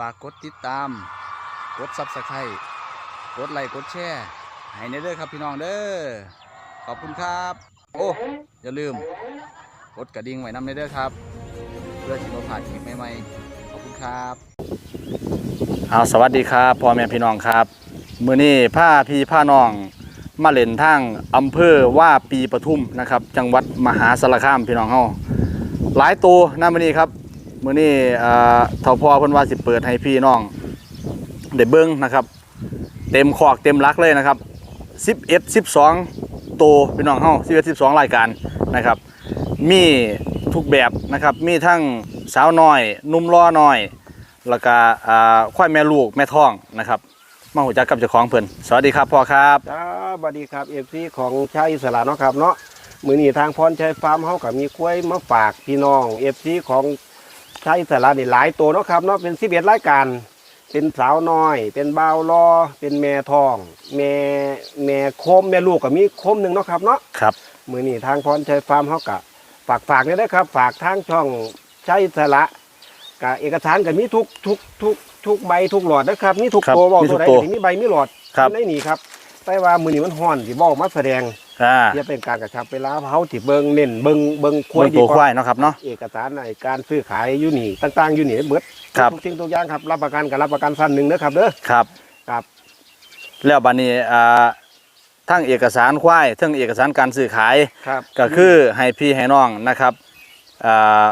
ฝากกดติดตาม กดซับสไครต์กดไลค์กดแชร์ให้ในเด้อครับพี่น้องเด้อขอบคุณครับ โอ้อย่าลืม กดกระดิ่งไว้นำในเด้อครับ เพื่อที่เราผ่านคลิปใหม่ๆขอบคุณครับเอาสวัสดีครับพ่อแม่พี่น้องครับมือนี้ผ้าพี่ผ้าน้องมาเล่นทางอำเภอว่าปีปทุมนะครับ จังหวัดมหาสารคามพี่น้องเฮาหลายตัวนะมื้อนี้ครับ มื้อนี้เอ่อเท่าพ่อเพิ่นว่าสิเปิดให้พี่น้องได้เบิ่งนะครับ เต็มขอกเต็มลักเลยนะครับ11 12ตัวพี่น้องเฮา11 12รายการนะครับ มีทุกแบบนะครับ มีทั้งสาวน้อยนุ่มล้อน้อย แล้วก็อ่าควายแม่ลูกแม่ท้องนะครับมาหูจักกับเจ้าของเพิ่นสวัสดีครับพ่อครับครับสวัสดีครับเอฟซีของชายอิสระเนาะครับเนาะมือนี้ทางพรชัยฟาร์มเฮากับมีกล้วยมาฝากพี่น้องเอฟซีของ ชายอิสระนี่หลายตัวเนาะครับเนาะเป็นสิบเอ็ดรายการ เป็นสาวน้อย เป็นบ่าวรอ เป็นแม่ทอง แม่แม่โคมแม่ลูกกับมีโคมหนึ่งเนาะครับเนาะครับมือนี้ทางพรชัยฟาร์มเฮากับฝากฝากเนี่ยนะครับ ฝากทางช่องชายอิสระกับเอกสารกับมีทุกทุกทุกทุกใบทุกหลอดนะครับมีทุกครับตัวบอกมีทุตัวกใดตัว ก็มีใบมีหลอดครับ ในนี่ครับแต่ว่ามือนี้มันฮ้อนสิบอกมาแสดง อ่าเพื่อเป็นการกระชับเวลาเฮาที่เบิงเน้นเบิงเบิงควเบิ่ยงดีตัวกควาว่ายเนาะครับเนาะ เอกสารในการซื้อขายอยู่นี่ต่าง ๆ อยู่นี่เบิดครับ ทุกสิ่งทุกอย่างครับรับประกันกับรับประกันสั้นหนึ่งนะครับเด้อครับ ครับแล้วบัดนี้อ่าทั้งเอกสารควายทั้งเอกสารการซื้อขาย ครับก็คือให้พี่ให้น้องนะครับอ่า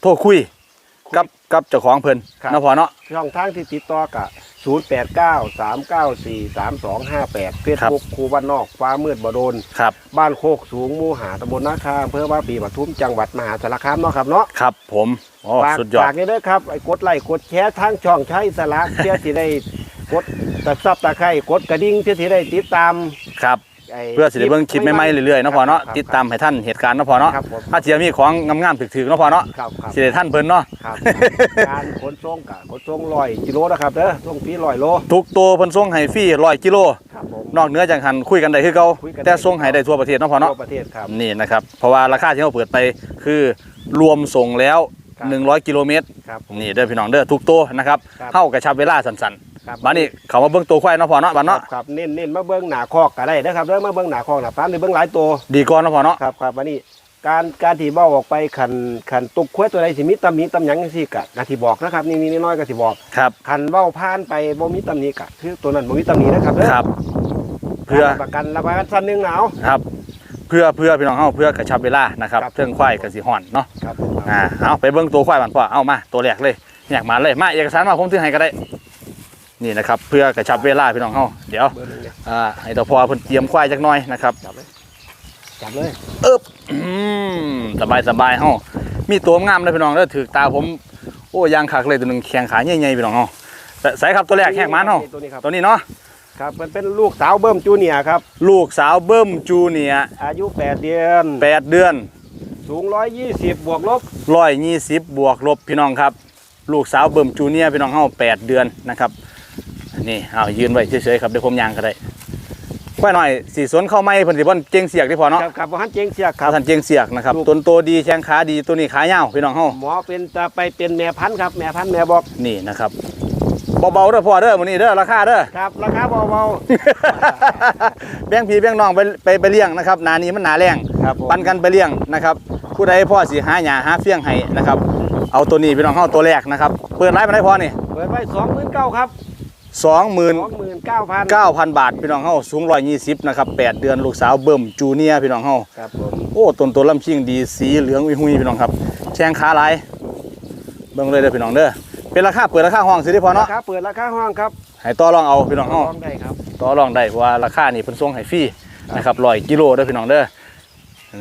โทรคุยกับกับเจ้าของเพิ่นครับเนาะพ่อเนาะ ช่องทางที่ติดต่อกับ 0 8 9 3 9 4 3 2 5 8เฟซบุ๊กครูบ้านนอกฟ้ามืดบ่โดนครับ บ้านโคกสูงหมู่หาตำบลนาคาอำเภอว่าปีปทุมจังหวัดมหาสารคามเนาะครับเนาะครับ ผมโอ้ฝากสุดยอด ฝากนี่เด้อครับไอ้กดไลค์กดแชร์ทางช่องใช้สาระเพื่อที่ได้กดตะซับตะไคร้กดกระดิ่งเพื่อที่ได้ติดตามครับ ไอ้เพื่อสิได้เบิ่งคลิปใหม่ๆเรื่อยๆเนาะพ่อเนาะครับติดตามให้ท่านเหตุการณ์เนาะพ่อเนาะครับผมถ้าเทียมีของงามๆถึกๆเนาะพ่อเนาะครับครับสิได้ท่านเพิ่นเนาะครับ การขนส่งกับขนส่งร้อยกิโลนะครับเด้อส่งฟรีร้อยโลทุกตัวเพิ่นส่งให้ฟรี100กิโลครับผม นอกเหนือจากหันคุยกันได้คือเก่าคุยกันได้ แต่ส่งให้ได้ทั่วประเทศเนาะพ่อเนาะ ทั่วประเทศครับ นี่นะครับ เพราะว่าราคาที่เราเปิดไปคือรวมส่งแล้ว ครับ100 กิโลเมตร ครับผมนี่เด้อพี่น้องเด้อทุกตัวนะครับครับ เข้ากระชับเวลาสั้น ครับๆบ้านนี้เขามาเบิ่งตัวควายเนาะพ่อเนาะบ้านครัเนาะบครับเน้นเน้นมาเบิ้งหนาคอกก็ได้นะครับเด้อมาเบิ้งหนาคอกหนาฟาร์มในเบิ้งหลายตัวดีก่อนเนาะพ่อเนาะครับครับวันนี้การการที่เบ้าออกไปขันขันตุกควายตัวใดสิมีตำหนิตำหยังจังซี่กะกะที่บอกนะครับนี่นี่น้อยๆกะที่บอกครับขันเบ้าผ่านไปบ่มีตำหนิกะคือตัวนั้นบ่มีตำหนินะครับเด้อครับ เพื่อรับประกันรับประกันสั้นหนึงหนาวครับ เพื่อเพื่อพี่น้องเฮาเพื่อกระชับเวลานะครับครับเครื่องควายกับสีห่อนเนาะครับผมอ่าเอาไปเบิ่งตัวควายมันพ่อเอามาตัวแรกเลยอยากมาเลยมาเอกสารมาผมถือให้ก็ได้ นี่นะครับเพื่อกระชับเวลาพี่น้องเฮาเดี๋ยวเบอร์หนึงเนี่ยอ่าให้ตัวพ่อเพิ่นเตรียมควายจักหน่อยนะครับจับเลยจับเลยอึบอืมสบายสบายเฮามีตัวงามเลยพี่น้องเด้อถือตาผมโอ้ยางคักเลยตัวหนึงแข้งขาใหญ่ๆพี่น้องเฮาแต่ใส่ครับตัวแรกแหกมันเฮาตัวนี้ครับตัวนี้เนาะครับมันเป็นลูกสาวเบิ้มจูเนียร์ครับ ลูกสาวเบิ้มจูเนียร์อายุ 8 เดือนแปดเดือน สูง 120 บวกลบร้อยยี่สิบบวกลบพี่น้องครับ ลูกสาวเบิ่มจูเนียร์พี่น้องเฮาแปดเดือนนะครับ นี่เอายืนไว้เฉยๆครับเดี๋ยวผมยางก็ได้ค่อยหน่อยสีสวนเข้าไม่เพิ่นสิบ่นเจงเสียกที่พอเนาะครับครับบ่ฮันเจงเสียคขารับท่านเจงเสียกนะครับลูกต้นโตดีแข้งขาดีตัวนี้ขายาวพี่น้องเฮาหมอเป็นจะไปเป็นแม่พันธุ์ครับแม่พันธุ์แม่บอกนี่นะครับเบาๆเด้อพ่อเด้อมื้อนี้เด้อราคาเด้อครับราคาเบาแบ่งพี่แบ่งน้องไปไปไปเลี้ยงนะครับหนานี้มันหนาแรงๆครับผมปันกันไปเลี้ยงนะครับ ผู้ใดพ่อสิหาหญ้าหาเฟี้ยงให้นะครับ เอาตัวนี้พี่น้องเฮาตัวแรกนะครับเปิดไลฟ์มาได้พอนี่เปิดไว้สองหมื่นเก้าครับ สองหมื่นสองหมื่นเก้าพัน9,000บาทพี่น้องเฮาสูง120นะครับ8เดือนลูกสาวเบิ่มจูเนียร์พี่น้องเฮาครับผมโอ้ต้นตัวลำชิงดีสีเหลืองอุยหุยพี่น้องครับแชงขาหลายเบิ่งเลยเด้อพี่น้องเด้อเป็นราคาเปิดราคาห้องสิได้พอราเนาะคาเปิดราคาห้องครับให้ต่อรองเอาพี่น้องเฮาห้องได้ครับต่อรองได้เพราะว่าราคานี่เพิ่นส่งให้ฟรีนะครับร้อยกิโลเด้อพี่น้องเด้อ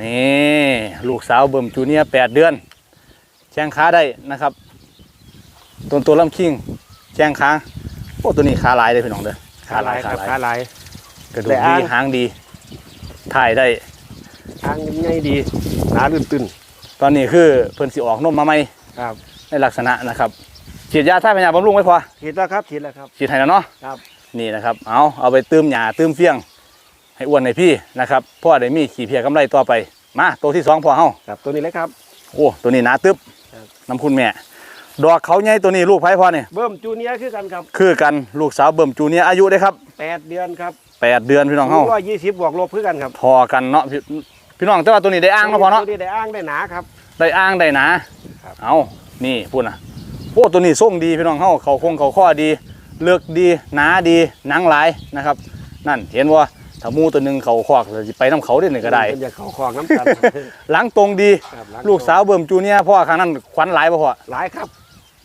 นี่ลูกสาวเบิ่มจูเนียร์แปดเดือนแชงขาได้นะครับตัวตัวลำคิงแชงขาโอ้ตัวนี้ขาหลายเลยพี่น้องเด้อขาลายครับขาลายกระดูแต่กอ้าดีงหางดีถ่ายได้ทางง่ายดีหนาลื่นตื้นตอนนี้คือเพิ่นสิออกนมมาใหม่ครับ ในลักษณะนะครับฉีดยาท่ายพยาบำรุงไว้พอฉีดแล้วครับฉีดแล้วครับฉีดให้แล้วเนาะครับนี่นะครับเอาเอาไปตื้มหญ้าตื้มเฟี้ยง ให้อ้วนให้พี่นะครับพ่อได้มีขี่เพียกำไรต่อไปมาตัวที่สองพ่อเฮาครับตัวนี้เลยครับโอ้ตัวนี้หนาตึ๊บครับน้ำคุณแม่ ดอกเขาใหญ่ตัวนี้ลูกไผ่พ่อเนี่ยเบิ่มจูเนียร์คือกันครับคือกันลูกสาวเบิ่มจูเนียร์อายุได้ครับแปดเดือนครับแปดเดือนพี่น้องเฮาร้อยยี่สิบบวกลบคือกันครับ พอกันเนาะพี่พี่น้องแต่ว่าตัวนี้ได้อ้างเนาะพ่อเนาะตัวนี้ได้อ้างได้หนาครับ ได้อ้างได้หนาครับเอานี่พูดนะโอ้ตัวนี้ส่งดีพี่น้องเฮาเขาคงเขาข้อดี เลือกดีหนาดีหนังหลายนะครับ นั่นเห็นว่าถ้าหมูตัวหนึ่งเขาคอกจะไปน้ำเขาได้หนึ่งก็ได้เป็นอยากเขาคลองน้ำกันหลังตรงดีครับหงลูกสาวเบิ่มจูเนียร์พ่อข้างนั้นขวัญหลายบ่พ่อหลายครับ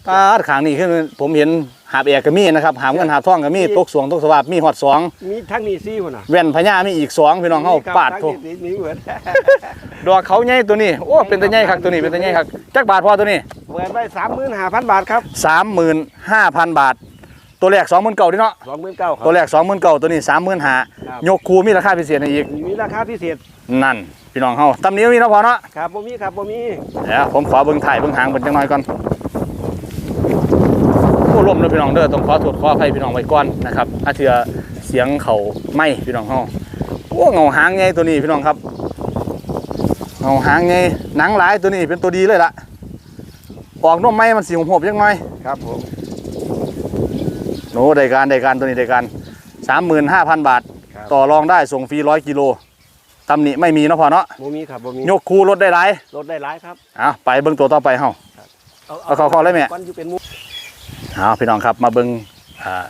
ตาดข้างนี้คือผมเห็นหาบแอกก็มีนะครับหามเงินหาบทองก็มีตกสวงตกสวาบมีฮอดสองมีทั้งนี้ซี่คนน่ะแว่นพญามีอีกสองพี่น้องเฮามีครับปาดโททั้งนี้มีเหมือนดอกเขาใหญ่ตัวนี้โอ้เป็นตาใหญ่คักตัวนี้เป็นตาใหญ่คักจักบาทพ่อตัวนี้เปิดไว้สามหมื่นห้าพันบาทครับ35,000บาท ตัวแรก20,000เก่าดิเนาะสองหมื่นเก้าครับตัวแรก20,000เก่าตัวนี้35,000ครับยกคูมีราคาพิเศษให้อีกมีราคาพิเศษนั่นพี่น้องเฮาตำนี้มีเนาะพ่อเนาะครับบ่มีครับบ่มีเดี๋ยวผมขอเบิ่งถ่ายเบิ่งหางเบิ่งจังหน่อยก่อนโอ้ล มเลยพี่น้องเด้อต้องขอโทษขออภัยพี่น้องไว้ก่อนนะครับอาเถือเสียงเขาไหม่พี่น้องเฮาโอ้เงาหางไงตัวนี้พี่น้องครับเงาหางไงหนังหลายตัวนี้เป็นตัวดีเลยล่ะออกนมไหมมันสีหหบยังไงครับผมโน้ได้การได้การตัวนี้ได้การสามหมื่นห้าพันบาทครับต่อรองได้ส่งฟรีร้อยกิโลตำหนิไม่มีเนาะพอเนาะบ่มีครับบ่มียกคูลดได้หลายลดได้หลายครับอะไปเบิ่งตัวต่อไปเฮาเอาเข้าๆเลยแม่วันอยู่ เป็นหมูเอาพี่น้องครับมาเบิ่งอ่า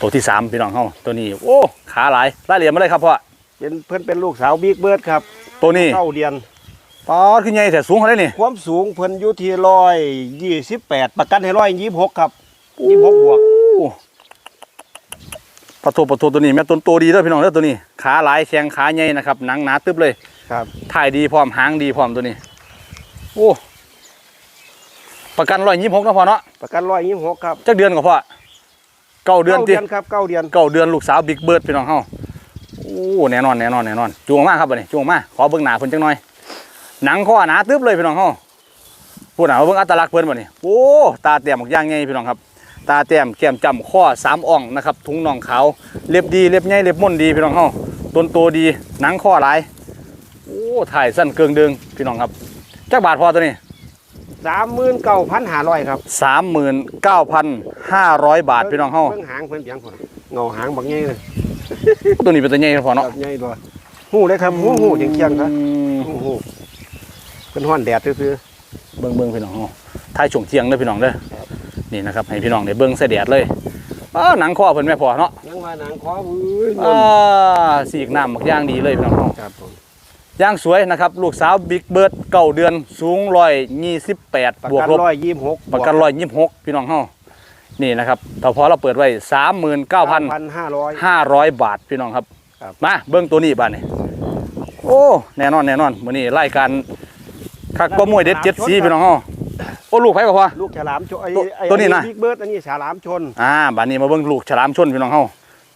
ตัวที่สามพี่น้องเฮาตัวนี้ โอ้ขาหลายรายละเอียดมาเลยครับพ่อเป็นเพิ่นเป็นลูกสาวบิ๊กเบิร์ดครับตัวนี้เก้าเดือนปอดขึ้นใหญ่แต่สูงเท่าไหร่นี่ความสูงเพิ่นอยู่ที่ร้อยยี่สิบแปดประกันให้ร้อยยี่สิบหกครับยี่สิบหกบวกโอ้ปะโทปะโทตัวนี้แม่ต้นโตดีเด้อพี่น้องเด้อตัวนี้ ขาหลายแข้งขาใหญ่นะครับหนังหนาตึ๊บเลยครับถ่ายดีพร้อมหางดีพร้อมตัวนี้ โอ้ ประกันร้อยยี่สิบหกนาะพ่อเนาะประกันร้อยยี่สิบหกครับจักเดือนก็พ่อเก้าเดือนเก้าติเดือนครับเก้าเดือนเก้าเดือนลูกสาวบิ๊กเบิร์ดพี่น้องเฮาโอ้แน่นอนแน่นอนแน่นอนจูงออกมาครับบัดนี้จูงออกมาขอเบิ่งหน้าเพิ่นจังหน่อย หนังข้อหนาตึ๊บเลยพี่น้องเฮาพูดหนาเบิ่งอัตลักษณ์เพิ่นบัดนี้โอ้ตาแต้มบักอย่างไงพี่น้องครับ ตาแต้มแก้มจำข้อสามอ่องนะครับถุงน่องขาวเล็บดีเล็บใหญ่เล็บม่นดีพี่น้องเฮาต้นโตดีหนังข้อหลายโอ้ถ่ายสั้นเกิงเดึงพี่น้องครับจักบาทพอตัวนี้ สามหมื่นเก้าพันห้าร้อยครับสามหมื่นเก้าพันห้าร้อยบาทพี่น้องเฮาเบิ่งหางเพิ่นเพียงพอเงาหางบักใหญ่เลยตัวนี้เป็นตัวใหญ่พอเนาะแบบใหญ่ตัวหูเลยครับหูหูเจียงเจียงครับอืมหูหูเป็นห้อนแดดซื่อเบิ้งเบิ้งพี่น้องเฮาท้ายช่วงเที่ยงเด้อพี่น้องเด้อครับนี่นะครับให้พี่น้องได้เบิ้งใส่แดดเลยอ้าวหนังข้อเพิ่นแม่พอเนาะๆยังว่าหนังคอบื้ออ่าสีกน้ำบักย่างดีเลยพี่น้องเฮาครับผม ย่างสวยนะครับ ลูกสาวบิ๊กเบิร์ดเก้าเดือนสูงร้อยยี่สิบแปดประบวกกันลบร้อยยี่สิบหกประกันร้อยยี่สิบหกพี่น้องเฮานี่นะครับแต่พอเราเปิดไว้สามหมื่นเก้าพันพันห้าร้อยห้าร้อยบาทพี่น้องครับครับมาเบิ้งตัวนี้บ้านนี่โอ้แน่นอนแน่นอนมื้อนี้รายการคักบ่มวยเด็ดเจ็ดสีพี่น้องเฮาโอ้ลูกไผก็พอลูกฉลามชนไอ้ตัวไอ้ตัวนี้นะบิ๊กเบิร์ดอันนี้ฉลามชนอ่าบ้านนี้มาเบิ่งลูกฉลามชนพี่น้องเฮา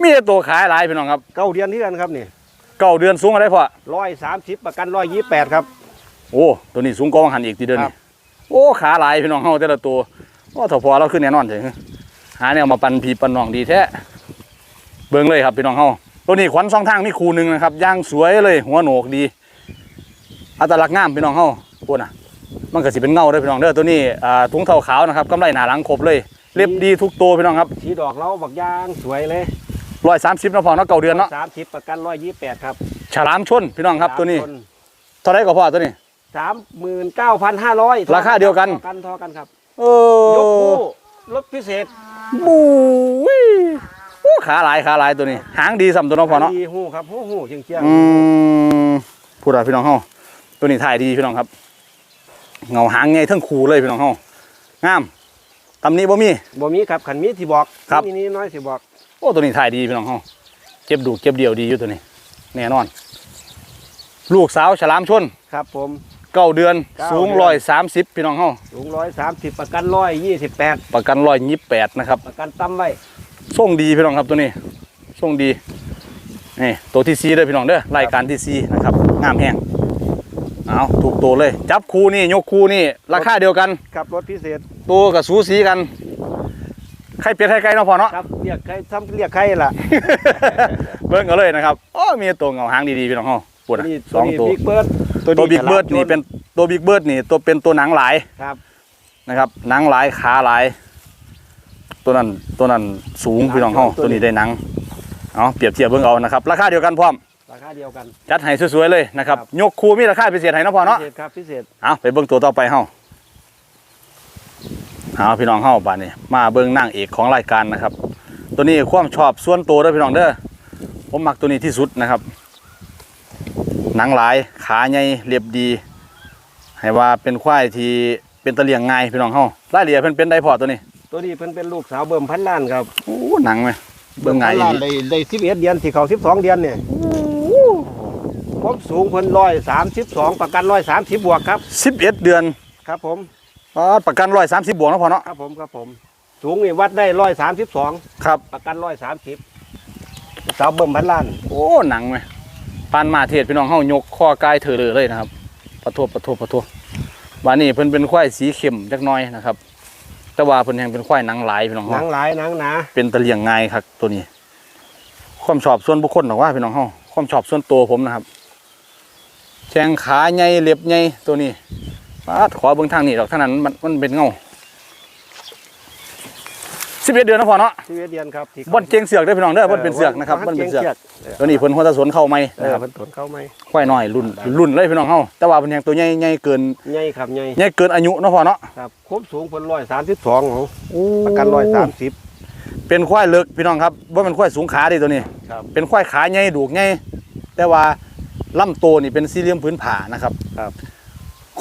มีแต่ตัวขายหลายพี่น้องครับเก้าเดือนที่กันครับนี่ เก้าเดือนสูงอะไรพ่อร้อยสามสิบประกันร้อยยี่สิบแปดครับ โอ้ตัวนี้สูงกว่าวังหันอีกทีเดือนครันี่บ โอ้ขาหลายพี่น้องเฮาแต่ละตัวว่าถ้าพอเราขึ้นแน่นอนถึงหาแนวมาปันพี่ปันน้องดีแท้เบิ่งเลยครับพี่น้องเฮาตัวนี้ขวัญสองทางมีคู่หนึ่งนะครับย่างสวยเลยหัวโหนกดีอัตลักษณ์งามพี่น้องเฮาพูดนะมันก็สิเป็นเงาเด้อพี่น้องเด้อตัวนี้อ่าถุงเท้าขาวนะครับกำไรหนาหลังครบเลยเล็บดีทุกตัวพี่น้องครับ สีดอกเราบักยางสวยเลย ร้อยสามสิบนาะพอเนาะเก่าเดือนเนาะสามสิบประกันร้อยยี่สิบแปดครับฉลามชนพี่น้องครับตัวนี้เท่าไรก็พอตัวนี้สามหมื่นเก้าพันห้าร้อยราคาเดียวกันกันทอกันครับเอยกอคู่รถพิเศษบูวิโอ้ขาหลายขาหลายตัวนี้ หางดีสำตัวเนาะพอเนาะดีหูครับหูหูเชียงเชียงอืมพูดอะไรพี่น้องเฮาตัวนี้ถ่ายดีพี่น้องครับ เงาหางไงทั้งคูเลยพี่น้องเฮางามตำนี้บ่มีบ่มีครับขันมีที่บอกครับมีนี้น้อยสิบอก โอ้ตัวนี้ถ่ายดีพี่น้องเฮาเก็บดูเก็บเดียวดีอยู่ตัวนี้ แน่นอน ลูกสาวฉลามชนครับผม เก้าเดือนเก้า สูงเดือนร้อยสามสิบพี่น้องเฮาสูงร้อยสามสิบประกันร้อยยี่สิบแปดประกันร้อยยี่แปดนะครับประกันตั้มไว้ส่งดีพี่น้องครับตัวนี้ส่งดีนี่ตัวที่ซีเด้อพี่น้องเด้อรายการที่ซีนะครับงามแห้งเอาถูกตัวเลย จับคู่นี่ยกคู่นี่ราคาเดียวกันครับรถพิเศษตัวกับสูสีกัน ไข่เป็ดไข่ไก่เนาะพอเนาะครับเรียกใครทำเรียกใครล่ะเบิ่งกันเลยนะครับโอ้มีตัวเงาหางดีๆพี่น้องเฮาปวดนี่สองตัว บิ๊กเบิร์ดตัวบิ๊กเบิร์ดนี่เป็นตัวบิ๊กเบิร์ดนี่ตัวเป็นตัวหนังหลายครับนะครับ หนังหลายขาหลาย ตัวนั้นตัวนั้นสูงพี่น้องเฮาตัวนี้ได้หนังเอาเปรียบเทียบเบิ่งเอานะครับราคาเดียวกันพร้อมราคาเดียวกันจัดให้สวยๆเลยนะครับครับยกคูมีราคาพิเศษให้เนาะพ่อเนาะพิเศษครับพิเศษเอาไปเบิ่งตัวต่อไปเฮา เอาพี่น้องเฮาบาดนี้มาเบิ่งนางเอกของรายการนะครับ ตัวนี้ความชอบส่วนตัวเด้อพี่น้องเด้อผมมักตัวนี้ที่สุดนะครับ หนังหลายขาใหญ่เรียบดี ให้ว่าเป็นควายที่เป็นตะเลียงง่ายพี่น้องเฮารายละเอียดเพิ่นเป็นได้พอตัวนี้ ตัวนี้เพิ่นเป็นลูกสาวเบิ่มพันล้านครับโอ้หนังไหมเบิ่งง่ายพันอีล้านหลีได้ได้สิบเอ็ดเดือนที่เขาสิบสองเดือนเนี่ยผมสูงเพิ่นร้อยสามสิบสองประกันร้อยสามสิบบวกครับ11เดือนครับผม ปาดประกัน130บวกเนาะพ่อเนาะครับผมครับผม สูงนี่วัดได้ร้อยสามสิบสองครับประกันร้อยสามสิบสาวเบิ่มพันล้านโอ้หนังไหมปานมาเทศพี่น้องเฮายกข้อกายเธอเลยเลยนะครับปะโทษปะโทษปะโทษบานนี้เพิ่นเป็นควายสีเข้มจักหน้อยนะครับ แต่ว่าเพิ่นยังเป็นควายหนังหลายพี่น้องหนัเฮางหลายหนังหนาเป็นตะเลียงง่ายครับตัวนี้ ความชอบส่วนบุคคลหรอกว่าพี่น้องเฮาความชอบส่วนตัวผมนะครับแข้งขาใหญ่เล็บใหญ่ตัวนี้ปาด ขอเบิ่งทางนี้ดอกทางนั้นมันมันเป็นเงา11เดือนนะพ่อเนาะสิบเอ็ดเดือนครับที่ขาบ่นเจงเสือกเด้อพี่น้องเด้อบ่นเป็นเสือกนะครับบ่นเป็นเสือกตัวนี้เพิ่นหัวตะสวนเข้าไหมเอนะอครับเพิ่นตรวจเข้าไหมควายน้อยรุ่นรุ่นเลยพี่น้องเฮาแต่ว่าเป็นยังตัวใหญ่ใหญ่เกินใหญ่ครับใหญ่ใหญ่เกินอายุเนาะพ่อเนาะครับครบสูงเพิ่นร้อยสามสิบสองประกันร้อยสามสิบ เป็นควายเลิกพี่น้องครับว่าเป็นควายสูงขาดิตัวนี้ ครับ เป็นควายขาใหญ่ดูกใหญ่แต่ว่าลำตัวนี่เป็นสี่เหลี่ยมพื้นผ่านะครับ ครับ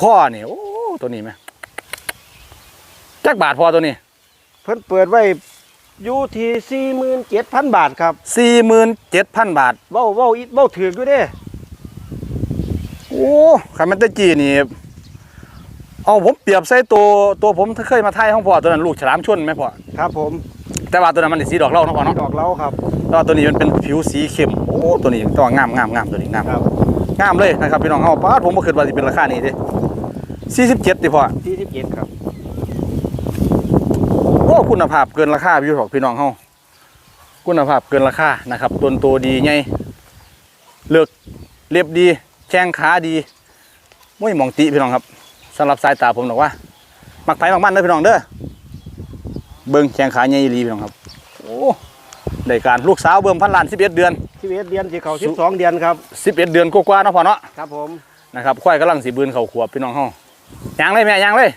ข้อนี่โอ้ตัวนี้ไหมจักบาทพอตัวนี้เพิ่นเปิดไว้อยู่ที่สี่หมื่นเจ็ดพันบาทครับสี่หมื่นเจ็ดพันบาทเว้าเว้าอีเว้าถือกอยู่เด้โอ้ขันมันตะกี้นี่เอาผมเปรียบใส่ตัวตัวผมเคยมาไทยห้องพ่อตัวนั้นลูกฉลามชนไหมพ่อครับ ผม แต่ว่าตัวนั้นมันสีดอกเหล่าเนาะพ่อเนาะดอกเหล้าครับแล้วตัวนี้มันเป็นผิวสีเข้มโอ้ตัวนี้ต้องงามงามงามตัวนี้งามครับ งามเลยนะครับพี่น้องเฮาป้าดผมบ่คิดว่าสิเป็นราคานี้เด้47ติพ่อสี่สิบเจ็ดครับโอ้คุณภาพเกินราคาพี่น้องพี่น้องเฮาคุณภาพเกินราคานะครับต้นโตดีใหญ่เลือกเรียบดีแข้งขาดีไม่มองติพี่น้องครับสำหรับสายตาผมบอกว่า มักไผมักมันเด้อพี่น้องเด้อเบิ่งแข้งขาใหญ่อีหลีพี่น้องครับ โอ้ ได้การลูกสาวเบิ่มพันล้าน11 เดือนสิบเอ็ดเดือนที่เขาสิบสองเดือนครับ 11 เดือนกว่าๆเนาะพ่อเนาะครับผมนะครับควายกำลังสีบืนเข่าขวบพี่น้องเฮายางเลยแม่ยางเลย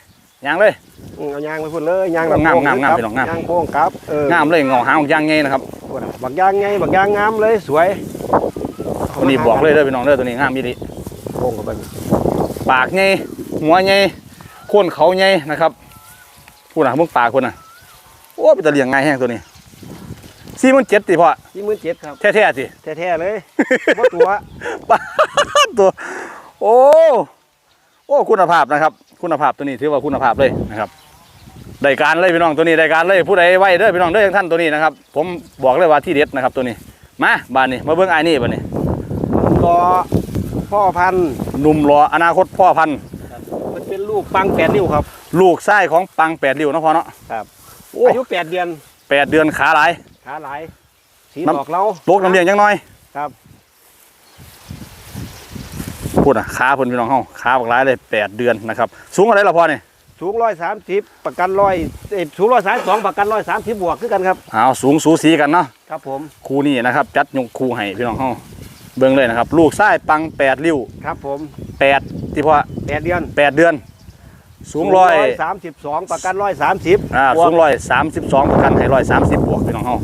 ยางเลย อืมเอายางไปพุ่นเลยยางงามโค้งามงามครับพี่น้องงาม ยางโค้งครับเอองามเลยเงาหางของยางไงนะครับพุ่นน่ะบักยางไงบักยางงามเลยสวยตัวนี้บอกเลยเด้อพี่น้องเด้อตัวนี้งามอีหลีโค้งกับมันปากไงหัวไงโคนเขาไงนะครับพูดนะมึงปากคนน่ะโอ้เป็นตะเลียงไงแห้งตัวนี้ สี่มันเจ็ดติพ่อสี่หมื่นเจ็ดครับ แท้ๆสิ แท้ๆเลยบ่ตัวปาดตัว โอ้ โอ้ คุณภาพนะครับ คุณภาพตัวนี้ถือว่าคุณภาพเลยนะครับได้การเลยพี่น้องตัวนี้ได้การเลยผู้ใดไว้เด้อพี่น้องเด้ออย่างท่านตัวนี้นะครับ ผมบอกเลยว่าที่เด็ดนะครับตัวนี้ มาบ้านนี้มาเบิ้งไอ้นี่บ้านนี้รอพ่อพันธุ์หนุ่มรออนาคตพ่อพันธุ์มันเป็นลูกปังแปดนิ้วครับ ลูกไส้ของปังแปดริ้วเนาะพ่อเนาะครับโอ้อายุแปดเดือนแปดเดือนขาหลาย ขาหลายสีน้ำดอกเราโลกน้ำเลี้ยงยังน้อยครับพูดอะขาเพิ่นพี่น้องเฮาขาบักหลายเลยแปดเดือนนะครับสูงอะไรล่ะพ่อนี่สูงร้อยสามสิบประกันร้อยเอ้ยสูงร้อยสามสองประกันร้อยสามสิบบวกคือกันครับอ้าวสูงสูสีกันเนาะครับผมคู่นี้นะครับ จัดยกคู่ให้พี่น้องเฮาเบิ่งเลยนะครับ ลูกไส้ปังแปดริ้วครับผมแปดที่พ่อแปดเดือนแปดเดือน สูงร้อยสามสิบสองประกันร้อยสามสิบอ่าสูงร้อยสามสิบสองประกันให้ร้อยสามสิบบวกพี่น้องเฮาเ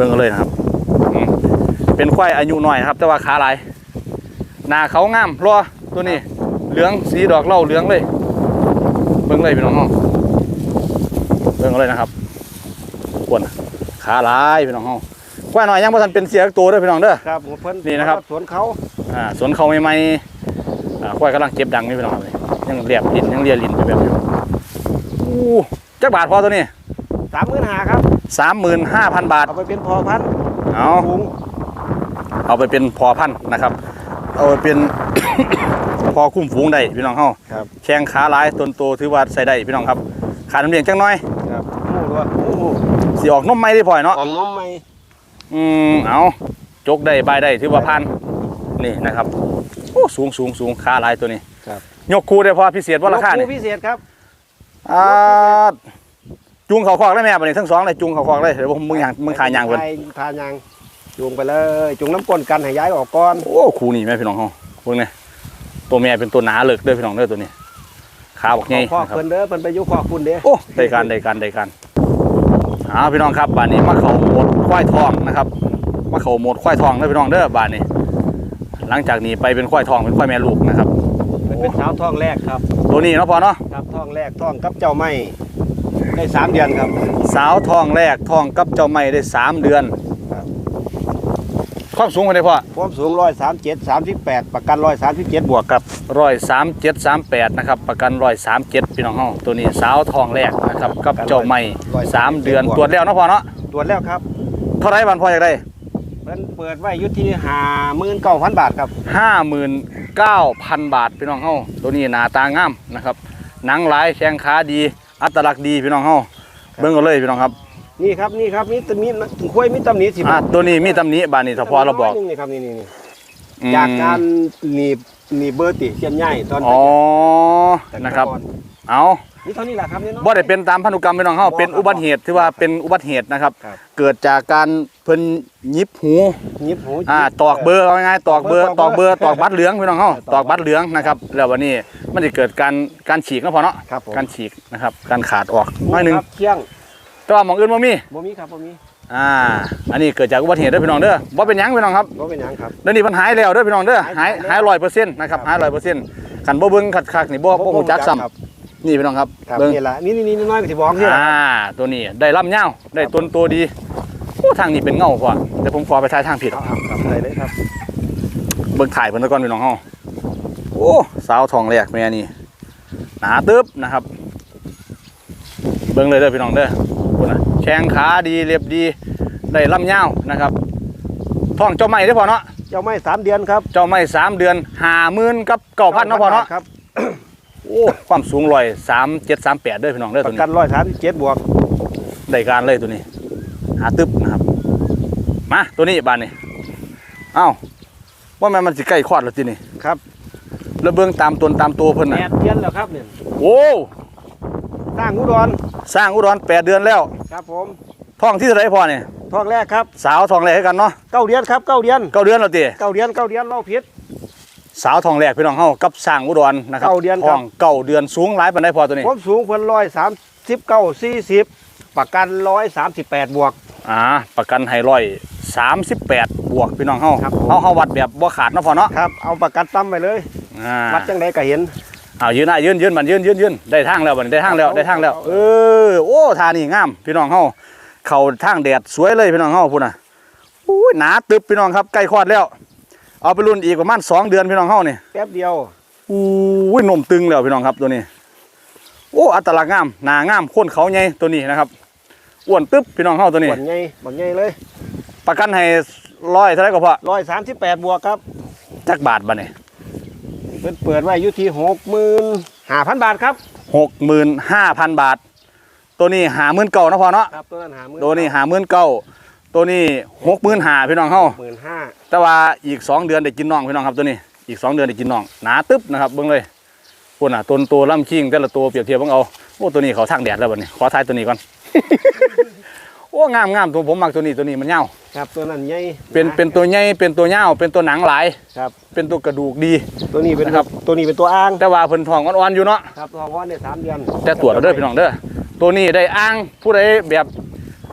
บิ่งกันเลยนะครับอืมเป็นควายอายุน้อยนะครับ แต่ว่าขาหลาย หน้าเขางามรอตัวนี้ เหลืองสีดอกเหล่าเหลืองเลยบิ่งเลยพี่น้องเฮาเบิ่งเอาเลยนะครับปวดขาหลายพี่น้องเฮาควายน้อยยังบ่ทันเป็นเสียตัวเด้อพี่น้องเด้อครับเพิ่นนี่นะครับสวนเขาอ่าสวนเขาใหม่ๆอ่าควายกำลังเก็บดังนี่พี่น้องครับนี่ยังเรียบลิ้นยังเลียลิ้นไปแบบอยู่อู้จักบาทพอตัวนี้สามหมื่นหาครับ 35,000บาท เอาไปเป็นพอพันธุ์เอาถุงเอาไปเป็นพอพันธุ์นะครับ เอาไปเป็น พอคุ้มฝูงได้พี่น้องเฮาครับแข้งขาหลายต้นโตถือว่าใส่ได้พี่น้องครับ ขาน้ำเลี้ยงจังน้อยครับหมูด้วยหมูสิออกนมไม่ได้พลอยเนาะออกนมไหมอืมเอาจกได้บายได้ถือว่าพันนี่นะครับโอ้สูงสูงสูงขาหลายตัวนี้ครับยกคูได้พอพิเศษว่าราคานี่ลูกพิเศษครับอ่า จูงเขาคอกได้ไหมบัดนี้ทั้งสองเลยจูงเขาคอกเลยเดี๋ยวผมมึงอย่างมึงขายยางเพิ่นขขายยางจูงไปเลยจูงน้ำก้นกันให้ย้ายออกก่อนโอ้คูนี่แม่พี่น้องเฮาเบิ่งนี่ตัวแม่เป็นตัวหนาเลิกเด้อพี่น้องเด้อตัวนี้ขาบอกใหญ่คอกนะครับเพิ่นเด้อเพิ่นไปอยุคอกคุณเด้อโอ้ได้การได้การได้การอ่าพี่น้องครับบ้านนี้มาเขาหมดควายทองนะครับมาเขาหมดควายทองเด้อพี่น้องเด้อบ้านนี้ หลังจากนี้ไปเป็นควายทองเป็นควายแม่ลูกนะครับเพิ่นเป็นสาวท้องแรกครับ ตัวนี้เนาะพอเนาะครับท้องแรกท้องกับเจ้าไม่ ได้สามเดือนครับสาวทองแรกทองกับเจ้าไม่ได้สามเดือนครับความสูงเท่าไหร่พ่อความสูงร้อยสามเจ็ดสามสิบแปดประกันร้อยสามสิบเจ็ดบวกกับร้อยสามเจ็ดสามแปดนะครับ ประกันร้อยสามเจ็ดพี่น้องเฮาตัวนี้สาวทองแรกนะครับกับเจ้าไม่สามเดือนตรวจแล้วเนาะพ่อเนาะตรวจแล้วครับเท่าไหรบันพ่ออยากได้เพิ่นเปิดไว้อยู่ที่ห้าหมื่นเก้าพันบาทครับห้าหมื่นเก้าพันบาทพี่น้องเฮาตัวนี้หน้าตางามนะครับหนังหลายแข้งขาดี อัตลักษณ์ดีพี่น้องเฮาเบิ่งกันเลยพี่น้องครับนี่ครับนี่ครับมีตมีคุยมีตำหนิสิอะตัวนี้มีตำหนิบานนี้ถ้าพอเราบอกนี่ครับนี่นี่นี่อืมจากการหนีบ หนีบเบอร์ติเชียนใหญ่ตอนอ๋อแต่นะครับก่อเอานี่เท่านี้แหละครับนี่เนาะบ่ได้เป็นตามพันธุกรรมพี่น้องเฮาบ่เป็นครับอุบัติเหตุที่ว่าเป็นอุบัติเหตุนะครับครับเกิดจากการเพิ่นหยิบหูหยิบหูอ่าตอกเบอร์เอาง่ายๆตอกเบอร์ตตออกกเบเบออร์ร์ตอกบัตรเหลืองพี่น้องเฮาตอกตอกบัตรเหลืองนะครับ แล้ววันนี้มันจะเกิดการการฉีกเนาะพอเนาะครับผมการฉีกนะครับ การขาดออกน้อยหนึงครับเที่ยงแต่ว่าหมองอื่นบ่มีบ่มีครับบ่มี อ่า อันนี้เกิดจากอุบัติเหตุเด้อพี่น้องเด้อบ่เป็นหยังพี่น้องครับบ่เป็นหยังครับเดี๋ยวนี้มันหายแล้วเด้อพี่น้องเด้อหาหายยหายร้อยเปอร์เซ็นต์นะครับครับหายร้อยเปอร์เซ็นต์ขันบ่เบิ่งขัดคักนี่บ่บ่ฮู้จักซ้ครับำนี่พี่น้องครับครับเบิ่งนี่แหละนี่นี่นี่น้อยก็สิบอกนี่แหละอ่า ตัวนี้ได้ลำยาวได้ต้นตัวดีโอ้ทางนี้เป็นเงาพ่อเดี๋ยวผมขอไปถ่ายทางผิด เอาเอาครับได้เลยครับเบิ่งถ่ายเพิ่นซะก่อนพี่น้องเฮาโอ้สาวทองแรกแม่นี่หนาตึ๊บนะครับ เบิ่งเลยเด้อพี่น้องเด้อพุ่นน่ะ แข้งขาดีเรียบดีได้ลำยาวนะครับท้องเจ้าใหม่เด้อพ่อเนาะเจ้าไม้สามเดือนครับเจ้าไม่สามเดือนหาหมื่นกับเก้าพันเนาะพอเนาะครับโอ้ความสูงลอยสามเจ็ดสามแปดเด้อพี่น้องเด้อปตัวระนี้กันร้อยสามสิบเจ็ดบวกได้การเลยตัวนี้ หาตึ๊บนะครับมาตัวนี้บานนี่เอ้าว่ามันมันสิใกล้คลอดแล้วทีนี่ครับแล้วเบื้องตามตนตามตัวเพิ่นแปน่ะดเดือนแล้วครับเนี่ยโอ้ สร้างอุดรสร้างอุดรแปดเดือนแล้วครับผมท้องที่เท่าไหรพอเนี่ยท้องแรกครับสาวท้องแรกให้กันเนาะเก้าเดือนครับเก้าเดือนเก้าเดือนแล้วตีเก้าเดือนเก้าเดือนเล่าพิษสาวท้องแรกพี่น้องเฮากับสร้างอุดรนะครับเก้าเดือนครับท้องเก้าเดือนสูงหลายปานใดพอตัวนี้ความสูงเพิ่นร้อยสามสิบเก้าสี่สิบประกันร้อยสามสิบแปดบวกอ่าประกันให้ร้อยสามสิบแปดบวกพี่น้องเฮาครับผมเฮาเฮาวัดแบบบ่ขาดเนาะพอเนาะครับเอาประกันตั้มไปเลยอ่าวัดจังไดก็เห็น เอายืนหน้ายืนยืนมันยืนยืนยืนได้ทางแล้วบัดนี้ได้ทางแล้วเอาได้ทางแล้วเอาเออโอ้ทานี่งาม พี่น้องเฮาเข้าทางแดดสวยเลยพี่น้องเฮาพุ่นน่ะอุ้ยหนาตึบพี่น้องครับใกล้คลอดแล้ว เอาไปรุ่นอีกประมาณสองเดือนพี่น้องเฮานี่แป๊บเดียวอุ้ยนมตึงแล้วพี่น้องครับตัวนี้ โอ้อัตลักษณ์งามหนางามข้นเขาใหญ่ตัวนี้นะครับอ้วนตึ๊บพี่น้องเฮาตัวนี้บันใหญ่บันใหญ่เลย ประกันให้ร้อยเท่าไหรก็พอร้อยสามสิบแปดบวกครับจักบาทบัดนี้ เพิ่นเปิดไว้อยู่ที่หกหมื่นห้าพันบาทครับ หกหมื่นห้าพันบาท ตัวนี้หาหมื่นเก่านะพอเนาะครับตัวนั้นหาหมื่นตัวนี้หาหมื่นเก้าตัวนี้หกหมื่นหาพี่น้องเฮาหมื่นห้าแต่ว่าอีกสองเดือนได้กินน้องพี่น้องครับตัวนี้อีกสองเดือนได้กินน้องหนาตึ๊บนะครับเบิ่งเลยพวกน่ะต้นตัวล่ำคิงแต่ละตัวเปรียบเทียบเบิ่งเอาโอ้ตัวนี้เขาทางแดดแล้วบัดนี้ขอทายตัวนี้ก่อน โอ้งามงามตัวผมมักตัวนี้ตัวนี้มันเงาวครับตัวนั้นใหญ่เป็นเป็นตัวใหญ่เป็นตัวเงาวเป็นตัวหนังหลายครับเป็นตัวกระดูกดี ตัวนี้เป็นนะครับตัวนี้เป็นตัวอ้างแต่ว่าเพิ่นทองอ่อนๆอยู่เนาะครับทองว่อนได้สามเดือนแต่ตรวจแล้วเด้อพี่น้องเด้อตัวนี้ได้อ้างผู้ใดแบบ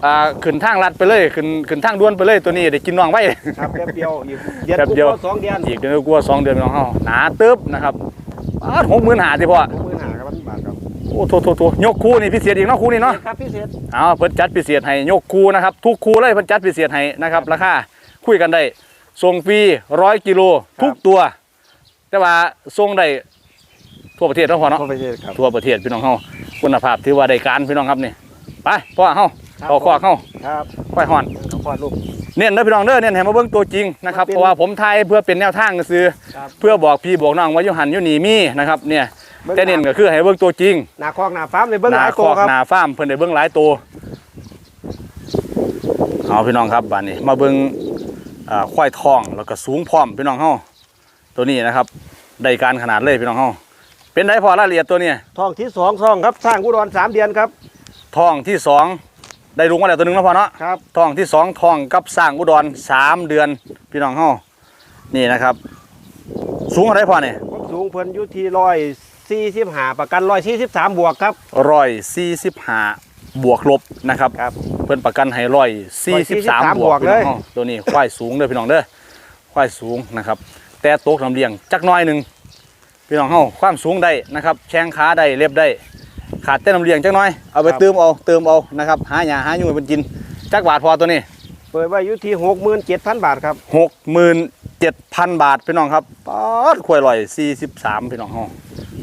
อ่าขึ้นทางลัดไปเลยขึ้นขึ้นทางด่วนไปเลยตัวนี้ได้กินน้องไว้ครับแป๊บเดียวอีกเดือนแป๊บเดียวกว่าสองเดือนอีกเดือนกลัวาสองเดือนพี่น้องเฮาหนาตึ๊บนะครับหกหมื่นหาสิพ่อหกหมื่นห้า โอ้โถโถโถยกคู่นี่พิเศษอีกเนาะคู่นี่เนาะครับพิเศษเอาเพิ่นจัดพิเศษให้ยกคู่นะครับ ทุกคู่เลยเพิ่นจัดพิเศษให้นะครับราคาคุยกันได้ส่งฟรีร้อยกิโลทุกตัว แต่ว่าส่งได้ทั่วประเทศเนาะพ่อเนาะพิเศษครับทั่วประเทศพี่น้องเฮาคุณภาพถือว่าได้การพี่น้องครับนี่ไปพ่อเฮาครับเอาคอเฮาครับค่อยฮ้อนขอลูกเน้นเด้อพี่น้องเด้อเน้นให้มาเบิ่งตัวจริงนะครับเป็นเพราะว่าผมทายเพื่อเป็นแนวทางซื้อครับเพื่อบอกพี่บอกน้องว่าอยู่หันอยู่นี่มีนะครับเนี่ย แต่เน้นก็คือให้เบิ่งตัวจริงหน้าคอกหน้าฟาร์มเลยเบิ้งหหนาลายคตัวอกครับหนาฟาร์มเพิ่นได้เบิ่งหลายตัวเอาพี่น้องครับบัดนี้ มาเบิ่งอ่าควายทองแล้วก็สูงพร้อมพี่น้องเฮาตัวนี้นะครับได้การขนาดเลยพี่น้องเฮาเป็นไดพอรายละเอียดตัวเนี้ท้องที่สองท้องครับสร้างอุดรสามเดือนครับทองที่สองได้ลุงมาแล้วตัวหนึงแล้วพอเนาะครับทองที่สองทองกับสร้างอุดรสามเดือนพี่น้องเฮานี่นะครับ สูงอะไรพอเนี่ยความสูงเพิ่นอยู่ที่ร้อย สี่สิบห้าประกันร้อยสี่สิบสามบวกครับ ร้อยสี่สิบห้าบวกลบนะครับ ครับ เพิ่นประกันให้ร้อยสี่สิบสาม143บวกบวกเลย พี่น้องเฮาตัวนี้ควายสูงเด้อพี่น้องเด้อควายสูงนะครับ แต่โต๊ะลำเลียงจักหน้อยหนึ่งพี่น้องเฮาความสูงได้นะครับ แข้งขาได้เล็บได้ ขาดแต่ลำเลียงจักหน้อยเอาไปเติมเอาเติมเอานะครับหาหญ้าหาอยู่ให้มันกินจักบาทพอตัวนี้ เปิดไว้อยู่ที่หกหมื่นเจ็ดพันบาทครับ หกหมื่นเจ็ดพันบาทพี่น้องครับป๊อดควายลอยสี่สิบสามพี่น้องเฮา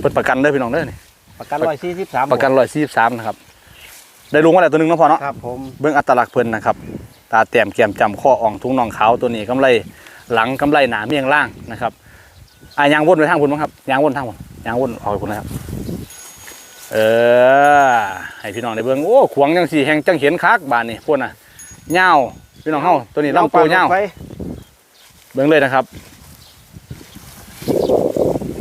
เปิดประกันเด้อพี่น้องเด้อนี่ประกันร้อยสี่สิบสามประกันลอยสี่สิบสามนะครับ ได้ลุงมาแล้วตัวหนึงเนาะพอเนาะ ครับผม เบื้องอัตลักษณ์เพิ่นนะครับ ตาแต้มแก้มจำข้ออ่องทุ่งน่องขาวตัวนี้กำไรหลังกำไรหนาเมียงล่างนะครับอะยางวนไปทางพุ่นบ้างครับยางวนทางพุ่นยางวนออกไปพุ่นนะครับ เออ ให้พี่น้องได้เบิ่งโอ้ขวางจังสี่แห่งจังเห็นคักบานนี่พุ่นน่ะเงาวพี่น้องเฮาตัวนี้ลำตัวเงาวไปเบิ่งเลยนะครับ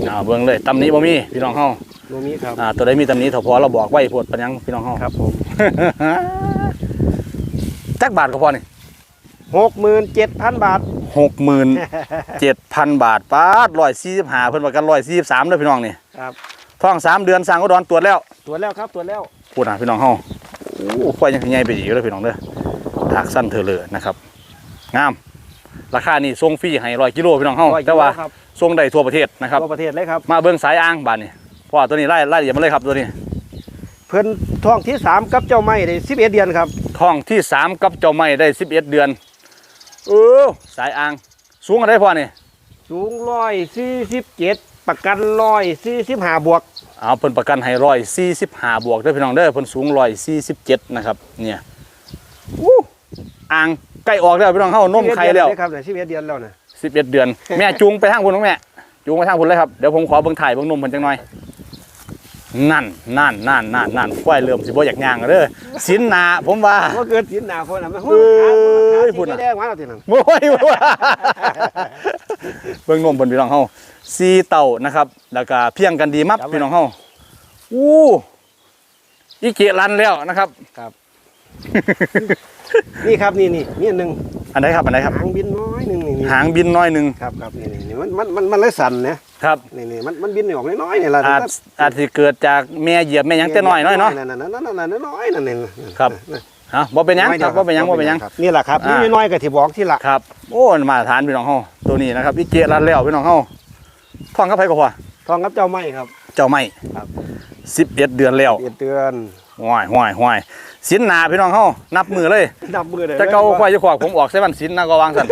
อ่าเบิ่งเลยตำหนี้บ่มีพี่น้องเฮาโนมีครับอ่าตัวใดมีตำหนี้เถาพอเราบอกไว้พวดปัญญังพี่น้องเฮาครับผมจักบาทก็พอนี่หกหมื่นเจ็ดพันบาทหกหมื่นเจ็ดพันบาทป้าดร้อยสี่สิบห้าเพิ่นประกันร้อยสี่สิบสามเลยพี่น้องนี่ครับท้องสามเดือนสั่งอุดรตรวจแล้วตรวจแล้วครับตรวจแล้วพูดนะพี่น้องเฮาโอ้ควายยังสิใหญ่ไปอีกเลยพี่น้องเด้อถากสั้นเธอเลยนะครับ งาม ราคานี่ส่งฟรีให้ร้อยกิโลพี่น้องเฮาร้อยกิโลแต่ว่าครับส่งได้ทั่วประเทศนะครับทั่วประเทศเลยครับมาเบิ่งสายอ้างบานนี่เพราะว่าตัวนี้ไล่ไล่ละเอียดมาเลยครับตัวนี้ เพิ่นท้องที่สามกับเจ้าไม่ได้สิบเอ็ดเดือนครับท้องที่สามกับเจ้าไม่ได้สิบเอ็ดเดือนเออสายอ้าง สูงอะไรพอนี่สูงร้อยสี่สิบเจ็ดประกันร้อยสี่สิบห้าบวกเอาเพิ่นประกันให้ร้อยสี่สิบห้าบวกเด้อพี่น้องเด้อเพิ่นสูงร้อยสี่สิบเจ็ดนะครับเนี่ยอู้อ่าง ใกล้ออกแล้วพี่น้องเฮานมไข่แล้ว11เดือนเยครับเนี่ยสิบเอ็ดเดือนแล้วนะสิบเอ็ดเดือน แม่จูงไปทางพุ่นน้องแม่จูงไปทางพุ่นเลยครับเดี๋ยวผมขอเบิ่งถ่ายเบิ่งนมเพิ่นจังหน่อยนั่นนั่นนั่นนั่นนั่นควายเริ่มสิบ่อยากย่างแล้วเด้อสินหนาผมว่าว่าเกิดสินหนาคนน่ะมันเอ้ยพูพูดดน่ะแดงมาแล้วทีนั้นโอ้ยโอ้ยเบิ่งนมเพิ่นพี่น้องเฮาซีเต่านะครับ แล้วก็เพียงกันดีมับพี่น้องเฮาอู้อีเกะรันแล้วนะครับ นี่ครับนี่นี่นี่อันหนึ่งอันไหนครับอันไหนครับ หางบินน้อยหนึ่งนี่นี่หางบินน้อยหนึ่งครับครับนี่นี่นี่มันมันมันมันเลยสั่นนะครับนี่นี่มันมันบินออกน้อยๆนี่แหละอาจอาจสิเกิดจากแม่เหยียบแม่หยังแต่น้อยน้อยเนาะนั่นนั่นนั่นนั่นนั่นน้อยนั่นนี่ครับฮะบ่เป็นหยังครับบ่เป็นหยังบ่เป็นหยังครับนี่แหละครับอ่านี่น้อยๆก็ที่บอกที่ละครับโอ้มาตรฐานพี่น้องเฮาตัวนี้นะครับอีเกะรันแล้วพี่น้องเฮาท้องกับไผก็พอทองกับเจ้าไม้ครับ เจ้าไม่ครับ11เดือนแล้วเอ็ดเดือน ห้อยห้อยห้อยสินหนาพี่น้องเฮานับมือเลยนับมือเลยแต่เก่าควายอยู่ขวากผมออกใส่มันสินนะก็วางสั่น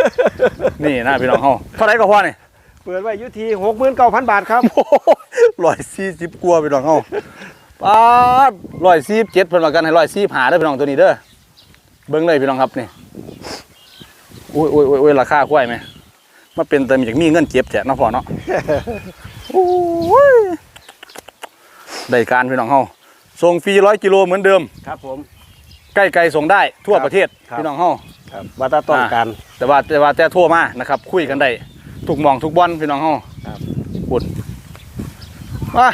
นี่นะพี่น้องเฮาเท่าไหร่ก็พอนี่เปิดไว้อยู่ที่หกหมื่นเก้าพันบาทครับร้อยสี่สิบกว่าพี่น้องเฮาป้าร้อยสี่เจ็ดเพิ่นว่ากันให้ร้อยสี่หาเด้อพี่น้องตัวนี้เด้อเบิ่งเลยพี่น้องครับนี่อุ้ยอุ้ยอุ้ยอุ้ยราคาควายไหมมาเป็นแต่มีจากมีเงินเจ็บแจกเนาะพ่อเนาะโอ้ยได้การพี่น้องเฮา ส่งฟรีร้อยกิโลเหมือนเดิม ครับผม ใกล้ไกลส่งได้ทั่วครับประเทศครับ พี่น้องเฮาครับว่าถ้าต้องการ แต่ว่าแต่ว่าแต่โทั่วมานะครับ คุยกันได้ทุกหมองทุกบอลพี่น้องเฮาครับ ปุ่นว่า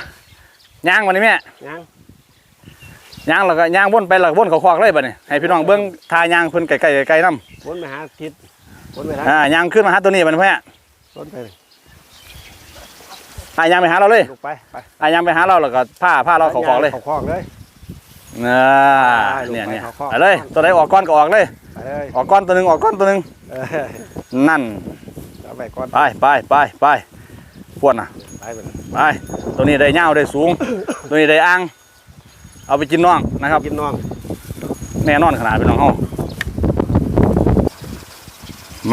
ย่างวันนี้แม่ยังย่างแล้วก็ย่างวนไปแล้วก็วนเขาคอกเลยบัดนี้ให้พี่น้องเบิ่งทายย่างเพิ่นไกลๆไกลๆนํวนไปหาทิศวนไปหาอ่าย่างขึ้นมาหาตัวนี้บัดนี้พ่อ วนไปเลย อ่าย่างไปหาเราเลยลูกไปไปอ่าย่างไปหาเราแล้วก็ผ้าผ้าเราเขาคอกเลยเขาคอกเลยอ่าไปลงไปเนี่ยเนี่ยเขาคอกไปเลย ตัวใดออกก้อนก็ออกเลยไปเลยออกก้อนตัวหนึงออกก้อนตัวหนึงเออนั่นเอาไปก่อนไปไปไปไปพวดน่ะไปไปเลยไปตัวนี้ได้ยาวได้สูง ตัวนี้ได้อ่างเอาไปกินน้องนะครับกินน้องแน่นอนขนาดพี่น้องเฮา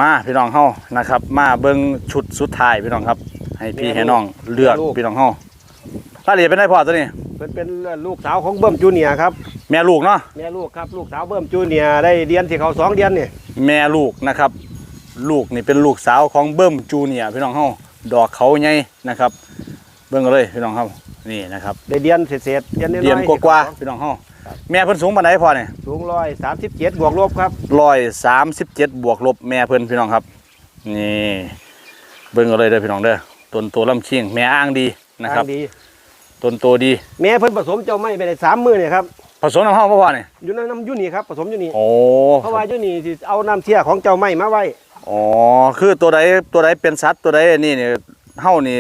มาพี่น้องเฮานะครับ มาเบิ่งชุดสุดท้ายพี่น้องครับ ให้พี่ให้น้องเลือกพี่น้องเฮารายละเอียดเป็นได้พอตัวนี้เพิ่นเป็นลูกสาวของเบิ้มจูเนียร์ครับ แม่ลูกเนาะแม่ลูกครับลูกสาวเบิ้มจูเนียร์ได้เรียนที่เขาสองเดือนนี่แม่ลูกนะครับ ลูกนี่เป็นลูกสาวของเบิ้มจูเนียร์พี่น้องเฮาดอกเขาใหญ่นะครับ เบิ่งกันเลยพี่น้องเฮานี่นะครับได้เรียนเศษๆเรียนน้อยๆเรียนกว่าๆพี่น้องเฮาแม่เพิ่นสูงปานใดพอเนี่ยสูงร้อยสามสิบเจ็ดบวกลบครับร้อยสามสิบเจ็ดบวกลบแม่เพิ่นพี่น้องครับ นี่ เบิ่งกันเลยเด้อพี่น้องเด้อ ต้นโตลำชิงแม่อ้างดีนะครับทางดี ต้นโตดี แม่เพิ่นผสมเจ้าไม้ไปได้สามมือเนี่ยครับผสมน้ำเฮาบ่พอเนี่ยอยู่ในน้ำอยูนี่ครับผสมอยูนี่โอ้เพราะว่าอยูนี่สิเอาน้ำเชี่ยของเจ้าไม้มาไว้อ๋อคือตัวใดตัวใดเป็นสัตว์ตัวใดนี่เนี่ยเฮานี่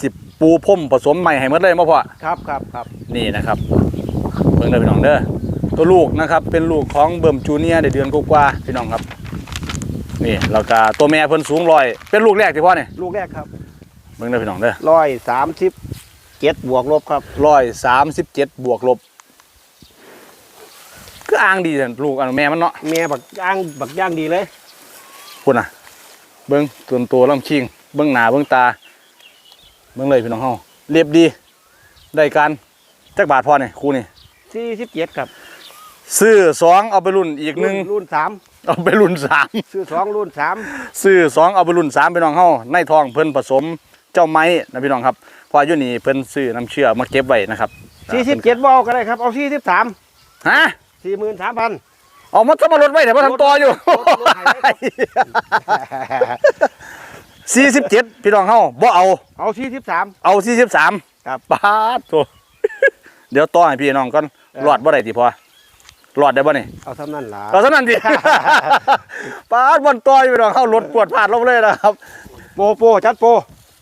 สิปูพรมผสมใหม่ให้หมดเลยบ่พอครับครับครับนี่นะครับเบิ่งเด้อพี่น้องเด้อตัวลูกนะครับเป็นลูกของเบิ่มจูเนียร์ได้เดือนกว่าๆพี่น้องครับ นี่แล้วก็ตัวแม่เพิ่นสูงร้อย เป็นลูกแรกที่พ่อเนี่ยลูกแรกครับเบิ่งเด้อพี่น้องเด้อร้อยสามสิบเจ็ดบวกลบครับ ร้อยสามสิบเจ็ดบวกลบก็อ้างดีแต่ลูกอันแม่มันเนาะแม่บักย่างบักย่างดีเลยคุณน่ะ เบิ่งตัวตัวลำชิงเบิ่งหน้าเบิ่งตา เบิ่งเลยพี่น้องเฮาเรียบดีได้การจักบาทพอเนี่ยครูนี่สี่สิบเจ็ดครับซื้อสองเอาไปรุ่นอีกหนึ่งรุ่รุ่นสามเอาไปรุ่นสาม ซื้อสองรุ่นสาม ซื้อสองเอาไปรุ่นสามพี่น้องเฮาในทองเพิ่นผสม เจ้าไม้นะพี่น้องครับเพออยู่นี่เพิ่นซื้อน้ำเชื่อมาเก็บไว้นะครับสี่สิบเจ็ดบอลก็ได้ครับ เอาสี่สิบสามฮะสี่หมื่นสามพันเอามาจะมาลดไว้แต่ว่าทำต่ออยู่สี่สิบเจ็ดพี่น้องเฮาบ่เอา เอาสี่สิบสามเอาสี่สิบสามครับปาดโถเดี๋ยวต่อให้พี่น้องก่อนเออรอดบ่ได้ติพอรอดได้บ่นี่เอาสำนั่นล่ะเราเท่านั้นดิปาดบนต่ออยู่พี่น้องเฮารถปวดพลาดลงเลยนะครับโปโปจัดโป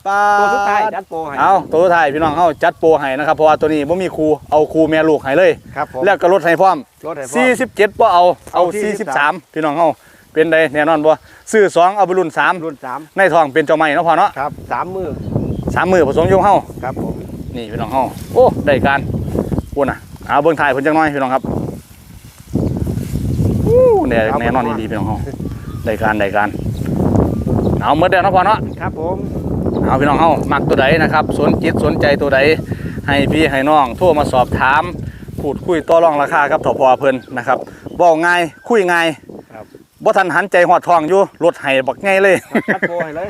ปาดตัวสุดท้ายจัดโปให้เอาตัวสุดท้ายพี่น้องเฮาจัดโปรให้นะครับเพราะว่าตัวนี้บ่มีครูเอาครูแม่ลูกให้เลย ครับผมแล้วก็ลดให้พร้อมรถให้พร้อม 47บ่เอาเอา เอา43 พี่น้องเฮาเป็นไดแน่นอนบ่ซื้อสองเอาไปรุ่นสามรุ่นสามในทองเป็นเจ้าไม้เนาะพ่อเนาะครับสามมือสามมือผสมอยงเฮา ครับผม นี่พี่น้องเฮาโอ้ได้การพูดน่ะเอาเบิ่งถ่ายเพิ่นจังน้อยพี่น้องครับอู้แน่แน่นอนดีๆพี่น้องเฮาได้การได้การเอาหมดแล้วเนาะพ่อเนาะครับผม เอาพี่น้องเฮามักตัวใดนะครับ สนจิตสนใจตัวใดให้พี่ให้น้องโทรมาสอบถามพูดคุยต่อรองราคากับถพอเพิ่นนะครับเว้าง่ายคุยง่ายครับบ่ทันหันใจหอดทองอยู่รถให้บักง่ายเลยจัดโปให้เลย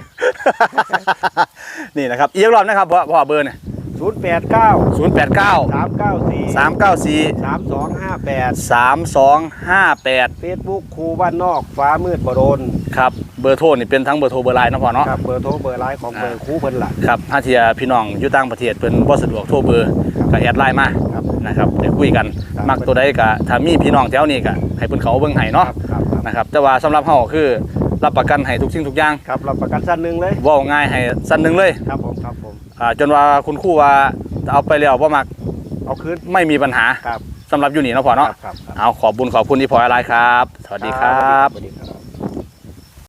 นี่นะครับอีกรอบนะครับพ่อพ่อเบอร์เนี่ย ศูนย์แปดเก้าศูนย์แปดเก้าสามเก้าสี่สามเก้าสี่สามสองห้าแปดสามสองห้าแปดเฟซบุ๊กครูบ้านนอกฟ้ามืดบโดนครับเบอร์โทรนี่เป็นทั้งเบอร์โทรเบอร์ไลน์เนาะพ่อเนาะครับเบอร์โทรเบอร์ไลน์ของเบอร์ครูเพิ่นล่ะครับถ้าเทียพี่น้องอยู่ต่างประเทศเพิ่นบ่สะดวกโทรเบอร์ก็แอดไลน์มาครับนะครับเดี๋ยวคุยกันครับมักตัวใดก็ถ้ามีพี่น้องแถวนี้ก็ให้เพิ่นเขาเบิ่งให้คเนาะรับครับครับนะครับแต่ว่าสำหรับเฮาคือรับประกันให้ทุกสิ่งทุกอย่างครับรับประกันสั้นหนึ่งเลยเว้าง่ายให้สั้นหนึงเลยครับผมครับผม อ่าจนว่าคุณครูว่าเอาไปแล้วบ่มักเอาคืนไม่มีปัญหาครับสำหรับอยู่นี่เนาะพ่อเนาะครับครับเอาขอบบุญขอบคุณที่พออะไรครับ สวัสดีครับ สวัสดีครับ